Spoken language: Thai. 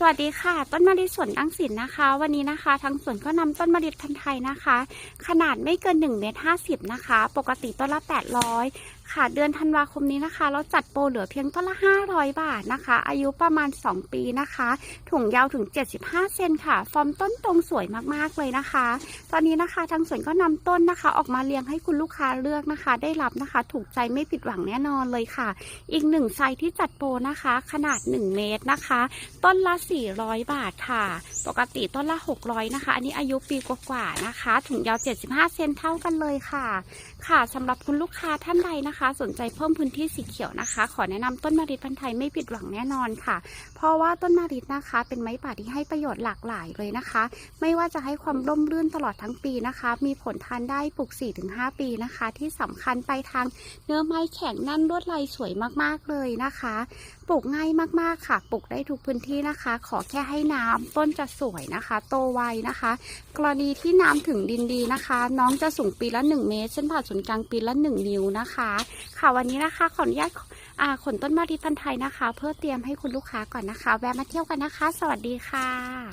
สวัสดีค่ะ ต้นมะลิสวนตั้งสินนะคะ วันนี้นะคะ ทางสวนก็นำต้นมะลิพันธุ์ไทยนะคะ ขนาดไม่เกิน1เมตร50นะคะ ปกติต้นละ800 ค่ะ เดือนธันวาคมนี้นะคะ เราจัดโปรเหลือเพียงต้นละ 500 บาทนะคะ อายุประมาณ 2 ปีนะคะ ถุงยาวถึง 75 เซนค่ะ ฟอร์มต้นตรงสวยมากๆเลยนะคะ ตอนนี้นะคะทางสวนก็นำต้นนะคะ ออกมาเรียงให้คุณลูกค้าเลือกนะคะ ได้รับนะคะ ถูกใจไม่ผิดหวังแน่นอนเลยค่ะ อีกหนึ่งไซส์ที่จัดโปรนะคะ ขนาด 1 เมตรนะคะ ต้นละ 400 บาทค่ะ ปกติต้นละ 600 นะคะ อันนี้อายุปีกว่าๆนะคะ ถุงยาว 75 เซนเท่ากันเลยค่ะ ค่ะสำหรับคุณลูกค้าท่านใดนะคะสนใจเพิ่มพื้นที่สีเขียวนะคะ ขอแนะนำต้นมะริดพันธุ์ไทยไม่ผิดหวังแน่นอนค่ะ เพราะว่าต้นมะริดนะคะ เป็นไม้ป่าที่ให้ประโยชน์หลากหลายเลยนะคะ ไม่ว่าจะให้ความร่มรื่นตลอดทั้งปีนะคะ มีผลทานได้ปลูก 4-5 ปีนะคะ ที่สำคัญไปทางเนื้อไม้แข็งแน่นลวดลายสวยมากๆเลยนะคะ ปลูกง่ายมากๆค่ะ ปลูกได้ทุกพื้นที่นะคะ ขอแค่ให้น้ำต้นจะสวยนะคะ โตไวนะคะ กรณีที่น้ำถึงดินดีนะคะ น้องจะสูงปีละ 1 เมตรเส้นผ่าศูนย์กลางปีละ 1 นิ้วนะคะค่ะวันนี้นะคะ ขออนุญาตขนต้นมะลิพันธุ์ไทยนะคะ เพื่อเตรียมให้คุณลูกค้าก่อนนะคะ แวะมาเที่ยวกันนะคะ สวัสดีค่ะ